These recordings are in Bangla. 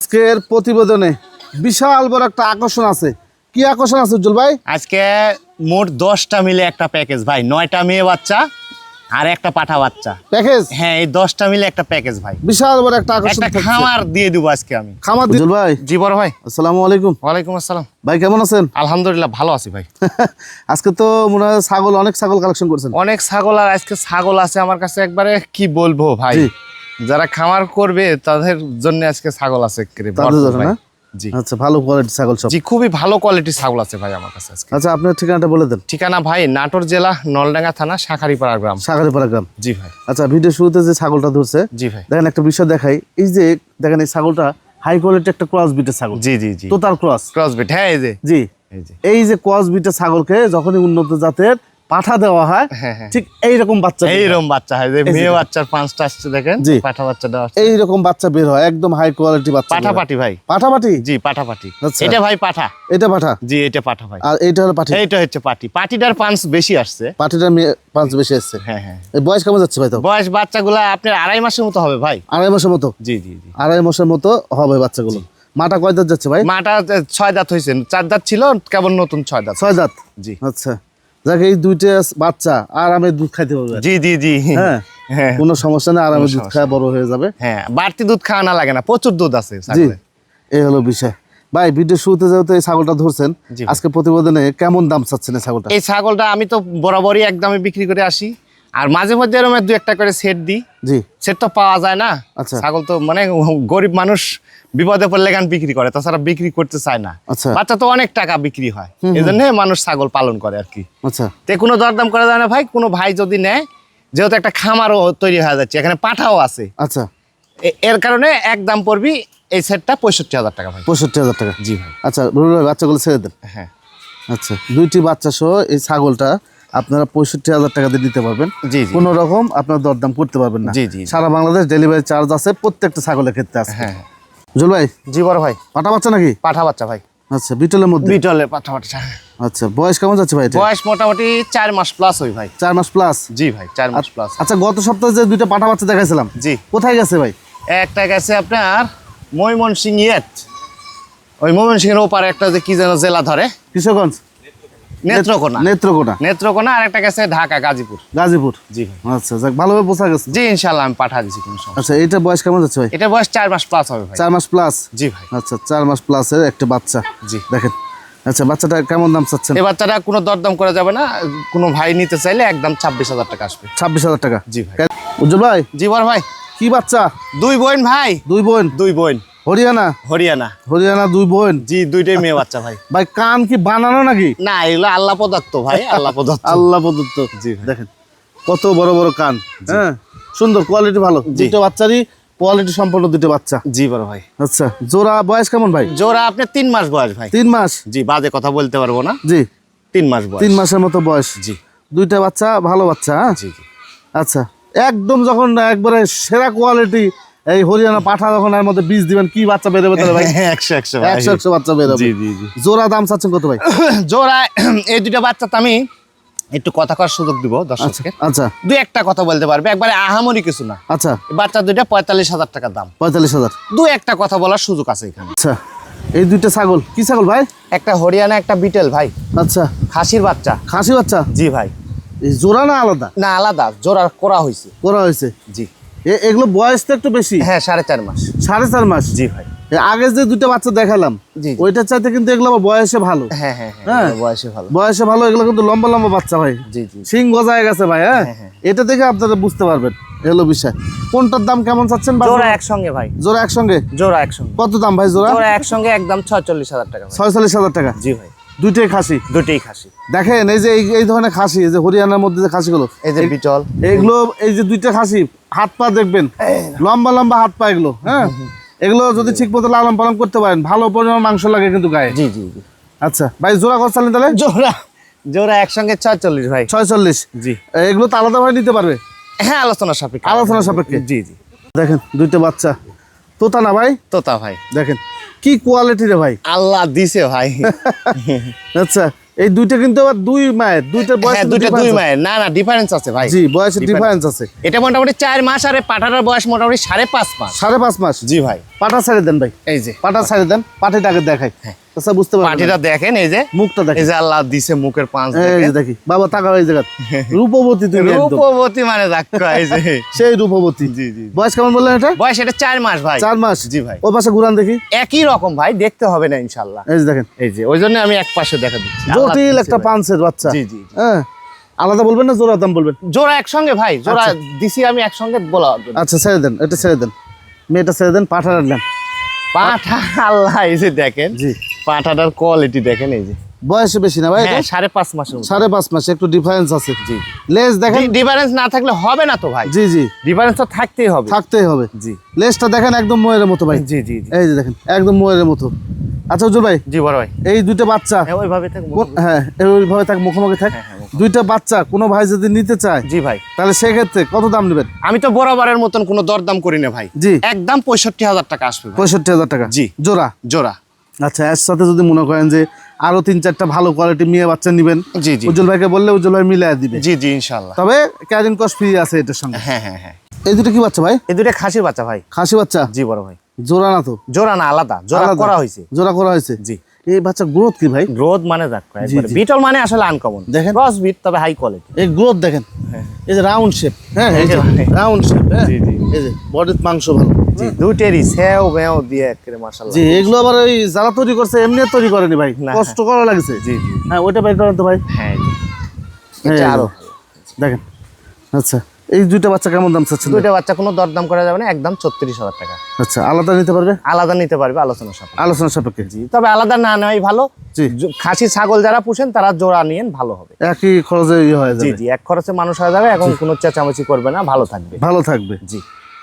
আজকের প্রতিবেদনে বিশাল বড় একটা আকর্ষণ আছে। কি আকর্ষণ আছে উজ্জ্বল ভাই? আজকে মোট দশটা মিলে একটা প্যাকেজ ভাই নয়টা মেয়ে বাচ্চা আর একটা পাঠা বাচ্চা। প্যাকেজ? হ্যাঁ এই দশটা মিলে একটা প্যাকেজ ভাই। বিশাল বড় একটা আকর্ষণ একটা খামার দিয়ে দিব আজকে আমি। খামার উজ্জ্বল ভাই। জি বড় ভাই। আসসালামু আলাইকুম। ওয়ালাইকুম আসসালাম। ভাই কেমন আছেন? আলহামদুলিল্লাহ ভালো আছি ভাই। আজকে তো মনে হয় ছাগল অনেক ছাগল কালেকশন করছেন। অনেক ছাগল আর আজকে ছাগল আছে আমার কাছে একবারে কি বলব ভাই? জি। যারা খামার করবে তাদের জন্য আজকে ছাগল আছে? জি। আচ্ছা ভালো কোয়ালিটি ছাগল সব। জি খুবই ভালো কোয়ালিটির ছাগল আছে ভাই আমার কাছে আজকে। আচ্ছা আপনার ঠিকানাটা বলে দেন। ঠিকানা ভাই নাটোর জেলা নলডাঙ্গা থানা শাখারিপাড়া গ্রাম। সাগরিপাড়া গ্রাম। জি ভাই। আচ্ছা ভিডিও শুরুতে যে ছাগলটা ধরছে জি ভাই। দেখেন একটা বিষয় দেখাই। এই যে দেখেন এই ছাগলটা হাই কোয়ালিটি একটা ক্রস বিটের ছাগল। জি জি জি। তোতার ক্রস ক্রসবিট হ্যাঁ এই যে। জি। এই যে। ক্রস বিটের ছাগলকে যখনই উন্নত জাতের পাঠা দেওয়া হয় হ্যাঁ, হ্যাঁ। ঠিক এইরকম বাচ্চা এইরকম বাচ্চা হয় যে মেয়ে বাচ্চার পাঁচটা আসছে দেখেন। পাঠা বাচ্চাটা আসছে এইরকম বাচ্চা বের হয় একদম হাই কোয়ালিটি বাচ্চা বের হয়। পাঠাপাটি ভাই। পাঠাপাটি জি পাঠাপাটি আচ্ছা। এটা ভাই পাঠা। এটা পাঠা? জি এটা পাঠা ভাই। আর এইটা হলো পাঠি? এইটা হচ্ছে পাটি পাটিটার পাঁচ বেশি আসছে। পাঠিটার মেয়ে পাঁচ বেশি এসছে হ্যাঁ হ্যাঁ। এই বয়স কেমন যাচ্ছে ভাই তো? বয়স বাচ্চাগুলা আপনার আড়াই মাসের মতো হবে ভাই। আড়াই মাসের মতো? জি জি জি। আড়াই মাসের মতো হবে বাচ্চাগুলো। মাটা কয় দাঁত যাচ্ছে ভাই? মাটা ছয় দাঁত হয়েছে। চার দাঁত ছিল কেবল নতুন ছয় দাঁত। ছয় দাঁত? জি। আচ্ছা। যাক এই দুইটা বাচ্চা আরামে দুধ খাইতে পারবে। জি জি জি। হ্যাঁ হ্যাঁ। কোনো সমস্যা নেই আরামে দুধ বড় হয়ে যাবে। হ্যাঁ বাড়তি দুধ খাওয়া না লাগে না প্রচুর দুধ আছে জি এই হলো বিষয়। ভাই ভিডিও শুরুতে যেহেতু এই ছাগলটা ধরছেন আজকে প্রতিবেদনে কেমন দাম চাচ্ছেন এই ছাগলটা? এই ছাগলটা আমি তো বরাবরই একদমে বিক্রি করে আসি। আর মাঝে মধ্যে এরকম দু একটা করে সেট দিই। জি। সেট তো পাওয়া যায় না। আচ্ছা। ছাগল তো মানে গরিব মানুষ বিপদে পড়লে গান বিক্রি করে তাছাড়া বিক্রি করতে চায় না। আচ্ছা। বাচ্চা তো অনেক টাকা বিক্রি হয়। এই জন্য মানুষ ছাগল পালন করে আর কি। আচ্ছা। তে কোনো দরদাম করা যায় না ভাই কোনো ভাই যদি নেয় যেহেতু একটা খামারও তৈরি হয়ে যাচ্ছে এখানে পাঠাও আছে। আচ্ছা। এর কারণে এক দাম পড়বি এই সেটটা পঁয়ষট্টি হাজার টাকা ভাই। পঁয়ষট্টি হাজার টাকা। জি ভাই। আচ্ছা বাচ্চাগুলো ছেড়ে দেন। হ্যাঁ। আচ্ছা দুইটি বাচ্চা সহ এই ছাগলটা আপনারা পঁয়ষট্টি হাজার টাকা দিয়ে দিতে পারবেন। জি জি। কোনো রকম আপনার দরদাম করতে পারবেন না। জি, জি। সারা বাংলাদেশ ডেলিভারি চার্জ আছে প্রত্যেকটা ছাগলের ক্ষেত্রে আছে। হ্যাঁ। জুল ভাই? জি বড় ভাই। পাঠা বাচ্চা নাকি? পাঠা বাচ্চা ভাই। আচ্ছা বিটলের মধ্যে? বিটলের পাঠা বাচ্চা। আচ্ছা বয়স কেমন যাচ্ছে ভাই বয়স মোটামুটি চার মাস প্লাস ওই ভাই। চার মাস প্লাস জি ভাই চার মাস প্লাস আচ্ছা গত সপ্তাহে যে দুইটা পাঠা বাচ্চা দেখাইছিলাম জি। কোথায় গেছে ভাই? একটা গেছে আপনার ময়মনসিং ইয়েট। ওই ময়মনসিংহের ওপারে একটা যে কি যেন জেলা ধরে। কিশোরগঞ্জ? নেত্রকোনা। নেত্রকোনা। নেত্রকোনা আর একটা গেছে ঢাকা গাজীপুর। গাজীপুর? জি আচ্ছা যাক ভালোভাবে বোঝা গেছে। জি ইনশাল্লাহ আমি পাঠা দিছি কোনো সমস্যা আচ্ছা এইটা বয়স কেমন যাচ্ছে ভাই? এটা বয়স চার মাস প্লাস হবে ভাই। চার মাস প্লাস জি ভাই। আচ্ছা চার মাস প্লাসের একটা বাচ্চা। জি। দেখেন আচ্ছা বাচ্চাটা কেমন দাম চাচ্ছেন? এই বাচ্চাটা কোনো দরদাম করা যাবে না কোনো ভাই নিতে চাইলে একদম ছাব্বিশ হাজার টাকা আসবে। ছাব্বিশ হাজার টাকা? জি ভাই। উজ্জ্বল ভাই? জি বড় ভাই। কি বাচ্চা? দুই বোন ভাই। দুই বোন? দুই বোন। হরিয়ানা? হরিয়ানা। হরিয়ানা দুই বোন? জি দুইটাই মেয়ে বাচ্চা ভাই। ভাই কান কি বানানো নাকি? না এগুলো আল্লাহ পদার্থ ভাই আল্লাহ পদার্থ আল্লাহ প্রদত্ত। জি দেখেন কত বড় বড় কান হ্যাঁ? সুন্দর কোয়ালিটি ভালো। দুটো বাচ্চারই কোয়ালিটি সম্পন্ন দুটো বাচ্চা। জি বড় ভাই। আচ্ছা জোড়া বয়স কেমন ভাই? জোড়া আপনি তিন মাস বয়স ভাই। তিন মাস? জি বাজে কথা বলতে পারব না। জি। তিন মাস বয়স। তিন মাসের মতো বয়স। জি। দুইটা বাচ্চা ভালো বাচ্চা হ্যাঁ? জি জি। আচ্ছা একদম যখন একবারে সেরা কোয়ালিটি এই হরিয়ানা পাঠা যখন এর মধ্যে বীজ দিবেন কি বাচ্চা বেরোবে তাহলে ভাই? একশো একশো। একশো একশো বাচ্চা বেরোবে। জি জি জি। জোড়া দাম চাচ্ছেন কত ভাই? জোড়া এই দুইটা বাচ্চা তো আমি একটু কথা করার সুযোগ দিব দর্শককে। আচ্ছা দু একটা কথা বলতে পারবে একবারে আহামরি কিছু না। আচ্ছা। বাচ্চা দুইটা পঁয়তাল্লিশ হাজার টাকা দাম। পঁয়তাল্লিশ হাজার। দু একটা কথা বলার সুযোগ আছে এখানে। আচ্ছা এই দুইটা ছাগল কি ছাগল ভাই? একটা হরিয়ানা একটা বিটেল ভাই। আচ্ছা। খাসির বাচ্চা। খাসি বাচ্চা? জি ভাই। জোড়া না আলাদা? না আলাদা। জোড়া করা হয়েছে। করা হয়েছে। জি। এগুলো বয়স তো একটু বেশি? হ্যাঁ সাড়ে চার মাস। সাড়ে চার মাস? জি ভাই। আগে যে দুইটা বাচ্চা দেখালাম। ওইটার চাইতে কিন্তু এগুলো বয়সে ভালো। হ্যাঁ হ্যাঁ হ্যাঁ। হ্যাঁ? বয়সে ভালো। বয়সে ভালো এগুলো কিন্তু লম্বা লম্বা বাচ্চা ভাই। জি জি। সিং গজায় গেছে ভাই হ্যাঁ? হ্যাঁ। এটা দেখে আপনারা বুঝতে পারবেন এগুলো বিষয়। কোনটার দাম কেমন চাচ্ছেন জোড়া একসঙ্গে ভাই। জোড়া একসঙ্গে? জোড়া একসঙ্গে। কত দাম ভাই জোড়া? জোড়া একসঙ্গে একদম ছয়চল্লিশ হাজার টাকা। ছয়চল্লিশ হাজার টাকা। জি ভাই। দুইটাই খাসি? দুটেই খাসি। দেখেন এই যে এই- ধরনের খাসি এই যে হরিয়ানার মধ্যে যে খাসিগুলো এই যে বিটল। এগুলো এই যে দুইটা খাসি হাত পা দেখবেন লম্বা লম্বা হাত পা এগুলো হ্যাঁ? এগুলো যদি ঠিক মতো লালন পালন করতে পারেন ভালো পরিমাণ মাংস লাগে কিন্তু গায়ে। জি জি। আচ্ছা ভাই জোড়া কত চালেন তাহলে? জোড়া জোড়া একসঙ্গে ছয়চল্লিশ ভাই। ছয়চল্লিশ। জি। এগুলো তো আলাদা ভাবে নিতে পারবে? হ্যাঁ আলোচনা সাপেক্ষে। আলোচনা সাপেক্ষে? জি জি। দেখেন দুইটা বাচ্চা। তোতা না ভাই? তোতা ভাই। দেখেন কি কোয়ালিটি রে ভাই? আল্লাহ দিছে ভাই। আচ্ছা এই দুইটা কিন্তু আবার দুই মায়ের দুইটা বয়স হ্যাঁ দুইটা দুই মায়ের। না না ডিফারেন্স আছে ভাই। জি বয়সের ডিফারেন্স আছে। এটা মোটামুটি চার মাস আর পাঠাটার বয়স মোটামুটি সাড়ে পাঁচ মাস। সাড়ে পাঁচ মাস? জি ভাই। পাটা ছেড়ে দেন ভাই। এই যে। পাটা ছেড়ে দেন পাটিটাকে দেখাই। আচ্ছা বুঝতে পারবেন পাটিটা দেখেন এই যে। মুখটা দেখেন। এই যে আল্লাহ দিছে মুখের পাঁচ দেখেন। দেখি। বাবা টাকা এই জায়গা রূপবতী তুমি রূপবতী মানে দেখা এই যে। সেই রূপবতী। জি জি। বয়স কেমন বললেন এটা? বয়স এটা চার মাস ভাই। চার মাস? জি ভাই। ও পাশে ঘুরান দেখি। একই রকম ভাই দেখতে হবে না ইনশাল্লাহ এই যে দেখেন। এই যে ওই জন্য আমি এক পাশে দেখা দিচ্ছি। জটিল একটা। পাঁচের বাচ্চা। জি জি। হ্যাঁ। আলাদা বলবেন না জোড়া দাম বলবেন? জোড়া একসঙ্গে ভাই জোড়া আচ্ছা। দিছি আমি একসঙ্গে বলা আচ্ছা ছেড়ে দেন এটা ছেড়ে দেন। মেয়েটা ছেড়ে দেন পাঠা রাখলেন পাঠা আল্লাহ এই যে দেখেন জি। পাঠাটার কোয়ালিটি দেখেন এই যে। বয়স বেশি না ভাই হ্যাঁ সাড়ে পাঁচ মাসে সাড়ে পাঁচ মাস একটু ডিফারেন্স আছে। জি। লেজ দেখেন ডিফারেন্স না থাকলে হবে না তো ভাই। জি জি। ডিফারেন্স তো থাকতেই হবে। থাকতেই হবে। জি। লেজটা দেখেন একদম ময়ের মতো ভাই। জি জি জি। এই যে দেখেন একদম ময়ের মতো। আচ্ছা উজ্জ্বল ভাই। জি বড় ভাই। এই দুইটা বাচ্চা। হ্যাঁ ওইভাবে হ্যাঁ ওইভাবে থাক মুখোমুখি থাক। হ্যাঁ, দুইটা বাচ্চা কোনো ভাই যদি নিতে চায় জি ভাই। তাহলে সেক্ষেত্রে কত দাম নেবেন? আমি তো বরাবরের মতন কোনো দরদাম করি না ভাই। জি। একদম পঁয়ষট্টি হাজার টাকা আসবে পঁয়ষট্টি হাজার টাকা। জি। জোড়া? জোড়া। আচ্ছা এর সাথে যদি মনে করেন যে আরও তিন চারটা ভালো কোয়ালিটি মেয়ে বাচ্চা নেবেন জি জি। উজ্জ্বল ভাইকে বললে উজ্জ্বল ভাই মিলিয়ে দিবে। জি জি ইনশাল্লাহ তবে ক্যারিং কস্ট ফ্রি আছে এটার সঙ্গে। হ্যাঁ হ্যাঁ হ্যাঁ। এই দুটো কি বাচ্চা ভাই? এই দুটো খাসির বাচ্চা ভাই। খাসি বাচ্চা? জি বড় ভাই। জোড়া না তো? জোড়া না আলাদা। জোড়া করা হয়েছে। জোড়া করা হয়েছে? জি। এই বাচ্চা গ্রোথ কি ভাই? গ্রোথ মানে বিটল মানে আসলে আনকমন দেখেন। ক্রস বিট তবে হাই কোয়ালিটি এই গ্রোথ দেখেন। এই যে রাউন্ড শেপ হ্যাঁ এই যে রাউন্ড শেপ হ্যাঁ। জি, জি। এই যে বডির মাংস ভালো। জি দুইটেরই সেও মেও দিয়ে একেবারে মাশাআল্লাহ। জি এগুলো আবার ওই যারা তৈরি করছে এমনি তৈরি করেনি ভাই। কষ্ট করা লাগছে। জি জি। হ্যাঁ ওইটা বের করেন তো ভাই। হ্যাঁ আরও দেখেন। আচ্ছা। এই দুইটা বাচ্চা কেমন দাম চাচ্ছেন দুইটা বাচ্চা কোনো দরদাম করা যাবে না একদম ছত্রিশ হাজার টাকা। আচ্ছা আলাদা নিতে পারবে? আলাদা নিতে পারবে আলোচনা সাপেক্ষে। আলোচনা সাপেক্ষে? জি তবে আলাদা না নেওয়াই ভালো। জি। খাসি ছাগল যারা পুষেন তারা জোড়া নিয়েন ভালো হবে। একই খরচে ইয়ে হয়ে যাবে। জি জি এক খরচে মানুষ হয়ে যাবে এখন কোনো চেঁচামেচি করবে না ভালো থাকবে। ভালো থাকবে। জি।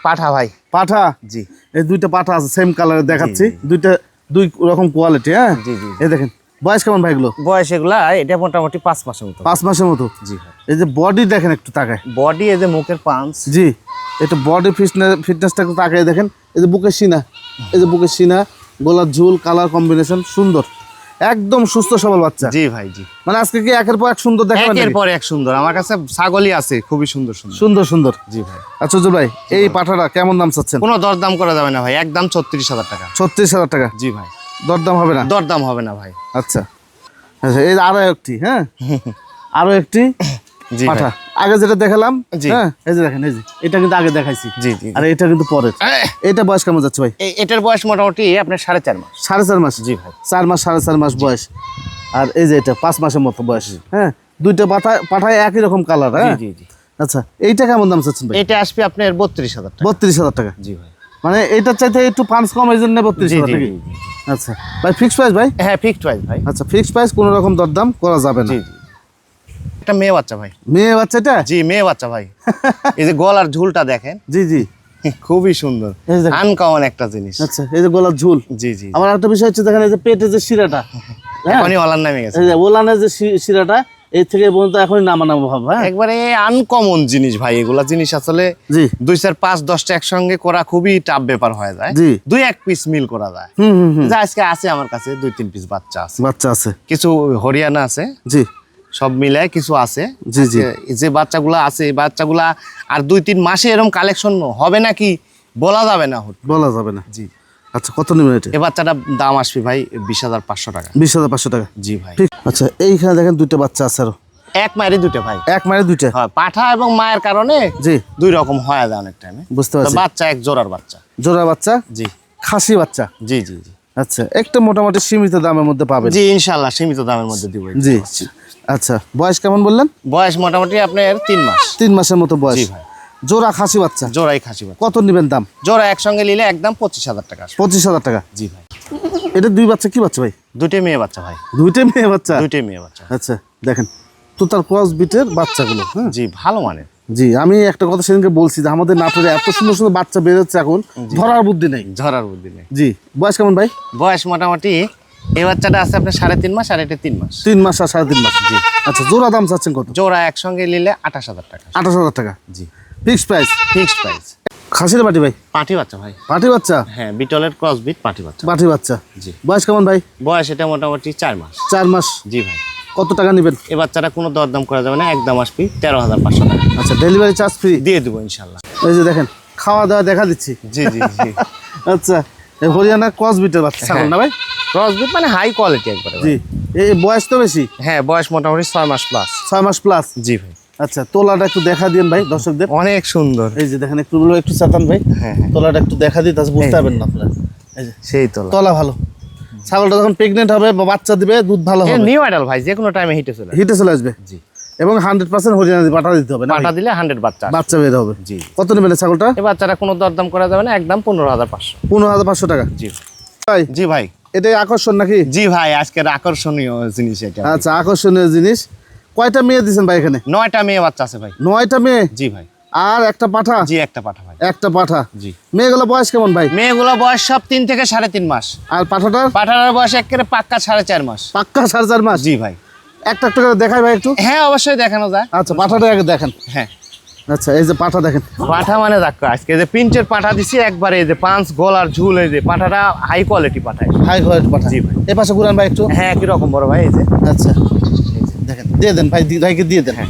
পাঠা ভাই। পাঠা? জি। এই দুইটা পাঠা আছে সেম কালারে দেখাচ্ছি। দুইটা দুই রকম কোয়ালিটি হ্যাঁ? জি জি। এই দেখেন। বয়স কেমন ভাই এগুলো? বয়স এগুলা এটা মোটামুটি পাঁচ মাসের মতো। পাঁচ মাসের মতো? জি এই যে বডি দেখেন একটু তাকায়। বডি এই যে মুখের পাঞ্চ জি একটু বডি ফিটনেস ফিটনেসটা একটু তাকায় দেখেন। এই যে বুকের সিনা এই যে বুকের সিনা গোলার ঝুল কালার কম্বিনেশন সুন্দর। একদম সুস্থ সবল বাচ্চা। জি ভাই জি। মানে আজকে কি একের পর এক সুন্দর দেখাবেন একের? পর এক সুন্দর। আমার কাছে ছাগলই আছে খুবই সুন্দর সুন্দর। সুন্দর সুন্দর। জি ভাই। আচ্ছা উজ্জ্বল ভাই এই পাঠাটা কেমন দাম চাচ্ছেন? কোনো দরদাম করা যাবে না ভাই একদম ছত্রিশ হাজার টাকা। ছত্রিশ হাজার টাকা। জি ভাই। দরদাম হবে না? দরদাম হবে না ভাই। আচ্ছা। আচ্ছা এই আরও একটি হ্যাঁ? আরও একটি জি পাঠা। আগে যেটা দেখালাম হ্যাঁ? এই যে দেখেন এই যে এটা কিন্তু আগে দেখাইছি। জি জি আর এটা কিন্তু পরে এটা বয়স কেমন যাচ্ছে ভাই? এটার বয়স মোটামুটি আপনার সাড়ে চার মাস। সাড়ে চার মাস? জি ভাই। চার মাস সাড়ে চার মাস বয়স। আর এই যে এটা পাঁচ মাসের মতো বয়স। হ্যাঁ? দুইটা পাঠা পাঠায় একই রকম কালার হ্যাঁ? জি জি। আচ্ছা এইটা কেমন দাম চাচ্ছেন ভাই? এটা আসবে আপনার বত্রিশ হাজার টাকা। বত্রিশ হাজার টাকা। জি ভাই। মানে এইটার চাইতে একটু পাঁচ কম এই জন্য বত্রিশ। আচ্ছা ভাই ফিক্স প্রাইস ভাই? হ্যাঁ ফিক্সড প্রাইস ভাই। আচ্ছা ফিক্সড প্রাইস কোনো রকম দরদাম করা যাবে না। একটা মেয়ে বাচ্চা ভাই। মেয়ে বাচ্চাটা জি মেয়ে বাচ্চা ভাই। এই যে গলার ঝুলটা দেখেন। জি জি। খুবই সুন্দর। আনকমন একটা জিনিস। আচ্ছা এই যে গলার ঝুল। জি জি আমার একটা বিষয় হচ্ছে দেখেন এই যে পেটে যে শিরাটা হ্যাঁ? এখনই অলার নামে গেছে। এই যে ওলানের যে শিরাটা এই থেকে পর্যন্ত এখনই নামা নামা ভাব হ্যাঁ? একবারে আনকমন জিনিস ভাই এগুলা জিনিস আসলে জি। দুই চার পাঁচ দশটা একসঙ্গে করা খুবই টাফ ব্যাপার হয়ে যায়। জি। দুই এক পিস মিল করা যায়। যা আজকে আছে আমার কাছে দুই তিন পিস বাচ্চা আছে। বাচ্চা আছে। কিছু হরিয়ানা আছে। জি। সব মিলে কিছু আছে। জি, জি। যে বাচ্চাগুলা আছে এই বাচ্চাগুলা আর দুই তিন মাসে এরকম কালেকশন হবে নাকি? বলা যাবে না বলা যাবে না। জি। আচ্ছা কত নেবেন এটা? এই বাচ্চাটার দাম আসবে ভাই বিশ হাজার পাঁচশো টাকা। বিশ হাজার পাঁচশো টাকা? জি ভাই। ঠিক আচ্ছা এইখানে দেখেন দুইটা বাচ্চা আছে আরও। এক মায়েরই দুটো ভাই। এক মায়ের দুইটা? হয় পাঠা এবং মায়ের কারণে জি। দুই রকম হয় যায় অনেক টাইমে বুঝতে পারছি। বাচ্চা এক জোড়ার বাচ্চা। জোড়া বাচ্চা? জি। খাসি বাচ্চা? জি জি জি। আচ্ছা একটা মোটামুটি সীমিত দামের মধ্যে পাবেন। জি ইনশাল্লাহ সীমিত দামের মধ্যে দিব। জি। আচ্ছা বয়স কেমন বললেন? বয়স মোটামুটি আপনার তিন মাস। তিন মাসের মতো বয়স। ভাই। জোড়া খাসি বাচ্চা। জোড়াই খাসি বাচ্চা। কত নেবেন দাম? জোড়া একসঙ্গে নিলে একদম পঁচিশ হাজার টাকা পঁচিশ হাজার টাকা? জি ভাই। এটা দুই বাচ্চা কি বাচ্চা ভাই? দুটোই মেয়ে বাচ্চা ভাই। দুইটাই মেয়ে বাচ্চা? দুটোই মেয়ে বাচ্চা। আচ্ছা দেখেন তো তার ক্রস বিটের বাচ্চাগুলো হ্যাঁ? জি ভালো মানে জি আমি একটা কথা সেদিনকে বলছি যে আমাদের নাটোরে এত সুন্দর সুন্দর বাচ্চা বেরোচ্ছে এখন ধরার বুদ্ধি নেই। ঝরার বুদ্ধি নেই। জি বয়স কেমন ভাই? বয়স মোটামুটি এই বাচ্চাটা আছে আপনার সাড়ে তিন মাস আর এটা তিন মাস। তিন মাস আর সাড়ে তিন মাস জি। আচ্ছা জোড়া দাম চাচ্ছেন কত? জোড়া একসঙ্গে নিলে আঠাশ হাজার টাকা। আঠাশ হাজার টাকা। জি। প্রাইস ফিক্সড প্রাইস খাসির বাটি ভাই? পাটি বাচ্চা ভাই। পাটি বাচ্চা? হ্যাঁ বিটলের ক্রস বিট পাটি বাচ্চা। পাটি বাচ্চা। জি। বয়স কেমন ভাই? বয়স এটা মোটামুটি চার মাস। চার মাস। জি ভাই। কত টাকা নেবেন? এই বাচ্চাটা কোনো দরদাম করা যাবে না একদম আসবি তেরো হাজার পাঁচশো টাকা। আচ্ছা ডেলিভারি চার্জ ফ্রি দিয়ে দেবো ইনশাল্লাহ। এই যে দেখেন খাওয়া দাওয়া দেখা দিচ্ছি। জি জি জি। আচ্ছা হরিয়ানা ক্রস বিটের বাচ্চা ছাগল হ্যাঁ। না ভাই? ক্রসবিট মানে হাই কোয়ালিটি একবারে জি। এই বয়স তো বেশি? হ্যাঁ বয়স মোটামুটি ছয় মাস প্লাস ছয় মাস প্লাস জি ভাই। আচ্ছা তোলাটা একটু দেখা দিন ভাই দর্শকদের। অনেক সুন্দর। এই যে দেখেন একটু একটু চাতান ভাই। হ্যাঁ হ্যাঁ। তোলাটা একটু দেখা দিই তাহলে বুঝতে পারবেন না আপনারা। এই যে সেই তো তোলা ভালো। ছাগলটা যখন প্রেগনেন্ট হবে বা বাচ্চা দিবে দুধ ভালো হবে। নিউ আইডাল ভাই যে কোনো টাইমে হিটে চলে। হিটে চলে আসবে? জি। এবং হান্ড্রেড পার্সেন্ট হরিয়ানা পাঠা দিতে হবে না পাটা দিলে হান্ড্রেড বাচ্চা বাচ্চা বের হবে। জি। কত নেবেন ছাগলটা? এই বাচ্চাটা কোনো দরদাম করা যাবে না একদম পনেরো হাজার পাঁচশো। পনেরো হাজার পাঁচশো টাকা। জি। ভাই জি ভাই। এটাই আকর্ষণ নাকি? জি ভাই আজকের আকর্ষণীয় জিনিস এটা। আচ্ছা আকর্ষণীয় জিনিস। কয়টা মেয়ে দিচ্ছেন ভাই এখানে? নয়টা মেয়ে বাচ্চা আছে ভাই। নয়টা মেয়ে? জি ভাই। আর একটা পাঠা? জি একটা পাঠা ভাই। একটা পাঠা? জি। মেয়েগুলো বয়স কেমন ভাই? মেয়েগুলো বয়স সব তিন থেকে সাড়ে তিন মাস। আর পাঠাটার? পাঠাটার বয়স একেবারে পাক্কা সাড়ে চার মাস। পাক্কা সাড়ে চার মাস? জি ভাই। একটা একটা করে দেখাই ভাই একটু। হ্যাঁ অবশ্যই দেখানো যায়। আচ্ছা পাঠাটা আগে দেখেন। হ্যাঁ। আচ্ছা এই যে পাঠা দেখেন। পাঠা মানে দেখো আজকে যে প্রিন্টের পাঠা দিছি একবারে এই যে পাঁচ গলার ঝুল এই যে পাঠাটা হাই কোয়ালিটি পাঠায়। হাই কোয়ালিটি পাঠা। জি ভাই। এ পাশে ঘুরান ভাই একটু। হ্যাঁ একই রকম বড় ভাই এই যে। আচ্ছা। দিয়ে দেন ভাই ভাইকে দিয়ে দেন। হ্যাঁ।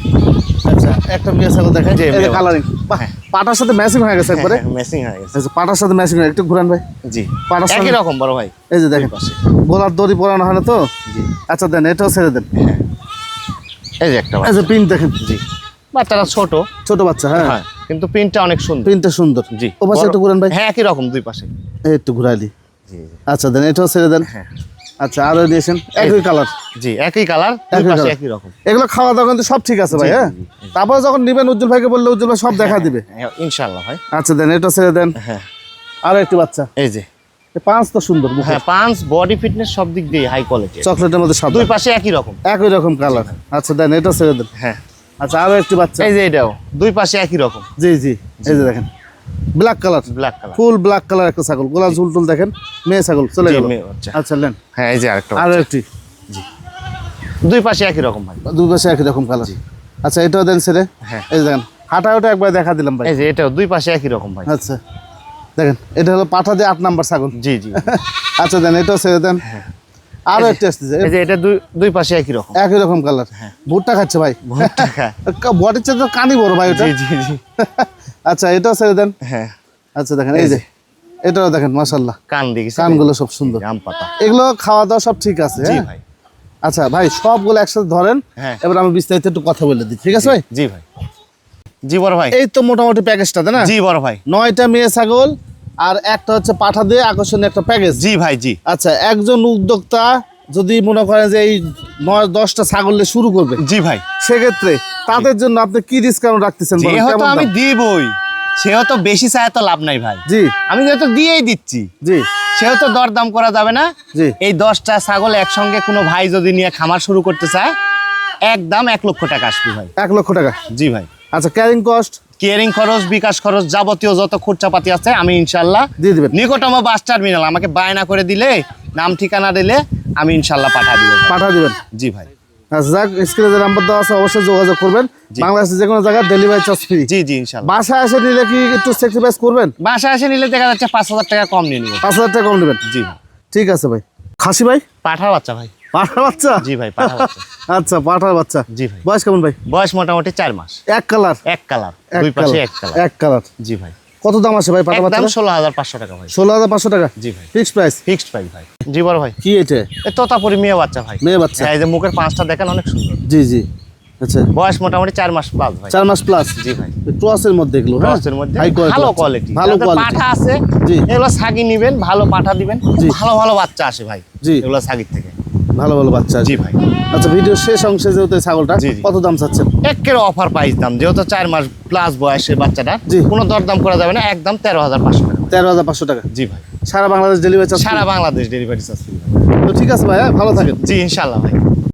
আচ্ছা একটা মেয়ে ছাগল দেখেন জি, যে কালারিং হ্যাঁ। পাটার সাথে ম্যাচিং হয়ে গেছে একবারে। হয়ে গেছে। আচ্ছা পাটার সাথে ম্যাচিং একটু ঘুরান ভাই। জি। পাটার একই সঙ্গে- রকম বড় ভাই। এই যে দেখেন পাশে। গোলার দড়ি পরানো হয় না তো? জি। আচ্ছা দেন এটাও ছেড়ে দেন। এই যে একটা ভাই এই যে প্রিন্ট দেখেন। জি। বাচ্চাটা ছোট। ছোট বাচ্চা হ্যাঁ। হ্যাঁ কিন্তু প্রিন্টটা অনেক সুন্দর। প্রিন্টটা সুন্দর। জি। ও পাশে একটু ঘুরান ভাই। হ্যাঁ একই রকম দুই পাশে। একটু ঘুরাই দিই। জি আচ্ছা দেন এটাও ছেড়ে দেন। হ্যাঁ। আচ্ছা আরও দিয়েছেন একই কালার জি একই কালার একই রকম। এগুলো খাওয়া দাওয়া কিন্তু সব ঠিক আছে ভাই হ্যাঁ? জি, তারপরে যখন নিবেন উজ্জ্বল ভাইকে বললে উজ্জ্বল ভাই সব দেখা দিবে। হ্যাঁ, ইনশাল্লাহ ভাই। আচ্ছা দেন এটা ছেড়ে দেন। হ্যাঁ। আরও একটি বাচ্চা। এই যে। পাঁচ তো সুন্দর হ্যাঁ পাঁচ বডি ফিটনেস সব দিক দিয়ে হাই কোয়ালিটি চকলেটের মধ্যে সাদা দুই পাশে একই রকম। একই রকম কালার আচ্ছা দেন এটা ছেড়ে দেন। হ্যাঁ। আচ্ছা আরও একটি বাচ্চা। এই যে এটাও দুই পাশে একই রকম। জি জি এই যে দেখেন। Black colour black colour full black colour একটা ছাগল। গোলা ঝুল টুল দেখেন মেয়ে ছাগল চলে গেল। আচ্ছা নেন। হ্যাঁ এই যে আরেকটা আরও একটি। দুই পাশে একই রকম ভাই। দুই পাশে একই রকম কালার আচ্ছা এটাও দেন ছেড়ে হ্যাঁ। এই দেখেন হাঁটা ওটা একবার দেখা দিলাম ভাই। এই যে এটাও দুই পাশে একই রকম ভাই। আচ্ছা দেখেন এটা হলো পাঠা দিয়ে আট নাম্বার ছাগল। জি জি। আচ্ছা দেন এটাও ছেড়ে দেন। আরও একটি আসতেছে এই যে এটা দুই দুই পাশে একই রকম। একই রকম কালার হ্যাঁ। ভুট্টা খাচ্ছে ভাই। টাকা বডির চেয়ে তো কানি বড় ভাই ওটা। জি জি জি। আচ্ছা এটাও ছেড়ে দেন। হ্যাঁ। আচ্ছা দেখেন এই যে। এটাও দেখেন মাশাল্লাহ কান দিয়ে কানগুলো সব সুন্দর। আম পাতা। এগুলো খাওয়া দাওয়া সব ঠিক আছে জি হ্যাঁ? ভাই। আচ্ছা ভাই সবগুলো একসাথে ধরেন। হ্যাঁ। এবার আমি বিস্তারিত একটু কথা বলে দিই ঠিক আছে ভাই? জি ভাই। জি বড় ভাই। এই তো মোটামুটি প্যাকেজটা তাই না? জি বড় ভাই। নয়টা মেয়ে ছাগল আর একটা হচ্ছে পাঠা দিয়ে আকর্ষণীয় একটা প্যাকেজ। জি ভাই জি। আচ্ছা একজন উদ্যোক্তা যদি মনে করেন যে এই নয় দশটা ছাগল দিয়ে শুরু করবে জি ভাই। সেক্ষেত্রে তাদের জন্য আপনি কি ডিসকাউন্ট রাখতেছেন? যেহেতু আমি দিবই সেও তো বেশি চায় তো লাভ নাই ভাই। জি। আমি যেহেতু দিয়েই দিচ্ছি। জি। সেও তো দরদাম করা যাবে না। জি। এই দশটা ছাগল একসঙ্গে কোনো ভাই যদি নিয়ে খামার শুরু করতে চায় একদম এক লক্ষ টাকা আসবে ভাই। এক লক্ষ টাকা? জি ভাই। আচ্ছা ক্যারিং কস্ট কেয়ারিং খরচ বিকাশ খরচ যাবতীয় যত খরচাপাতি আছে আমি ইনশাল্লাহ দিয়ে দেবেন। নিকটম বাস টার্মিনাল আমাকে বায়না করে দিলে নাম ঠিকানা দিলে আমি ইনশাল্লাহ পাঠা দিব। পাঠা দিবেন? জি ভাই। যাক স্ক্রিনে যে নাম্বার দেওয়া আছে অবশ্যই যোগাযোগ করবেন। বাংলাদেশের যে কোনো জায়গায় ডেলিভারি চার্জ ফ্রি জি জি ইনশাল্লাহ। বাসায় এসে নিলে কি একটু স্যাক্রিফাইস করবেন? বাসা এসে নিলে দেখা যাচ্ছে পাঁচ হাজার টাকা কম নিয়ে নিব। পাঁচ হাজার টাকা কম নেবেন। জি। ঠিক আছে ভাই। খাসি ভাই? পাঠার বাচ্চা ভাই। পাঠার বাচ্চা? জি ভাই পাঠা বাচ্চা। আচ্ছা পাঠার বাচ্চা। জি ভাই। বয়স কেমন ভাই? বয়স মোটামুটি চার মাস। এক কালার এক কালার দুই পাশে কালার এক কালার এক কালার জি ভাই। কত দাম আছে ভাই বাচ্চা ষোলো হাজার পাঁচশো টাকা ভাই। ষোলো হাজার পাঁচশো টাকা? জি ভাই। Fixed price? ফিক্সড প্রাইস ভাই। জি বড় ভাই। কি এটা? এ তোতাপুরি মেয়ে বাচ্চা ভাই। মেয়ে বাচ্চা। হ্যাঁ, এই যে মুখের পাঁচটা দেখেন অনেক সুন্দর। জি জি। আচ্ছা। বয়স মোটামুটি চার মাস প্লাস ভাই। চার মাস প্লাস জি ভাই। ক্রসের মধ্যে এগুলো হ্যাঁ? ক্রসের মধ্যে। ভালো কোয়ালিটি ভালো কোয়ালিটি পাঠা আছে। জি। এগুলো সাগি নিবেন ভালো পাঠা দিবেন। ভালো ভালো বাচ্চা আসে ভাই। জি। এগুলো সাগির থেকে। ভালো ভালো বাচ্চা জি ভাই। আচ্ছা ভিডিও শেষ অংশে যেহেতু ছাগলটা। কত দাম চাচ্ছেন? একের অফার প্রাইস দাম যেহেতু চার মাস প্লাস বয়সের বাচ্চাটা জি। কোনো দরদাম করা যাবে না একদম তেরো হাজার পাঁচশো টাকা। তেরো হাজার পাঁচশো টাকা? জি ভাই। সারা বাংলাদেশ ডেলিভারি সারা বাংলাদেশ ডেলিভারি চার্জ তো ঠিক আছে ভাই ভালো থাকেন। জি ইনশাল্লাহ ভাই।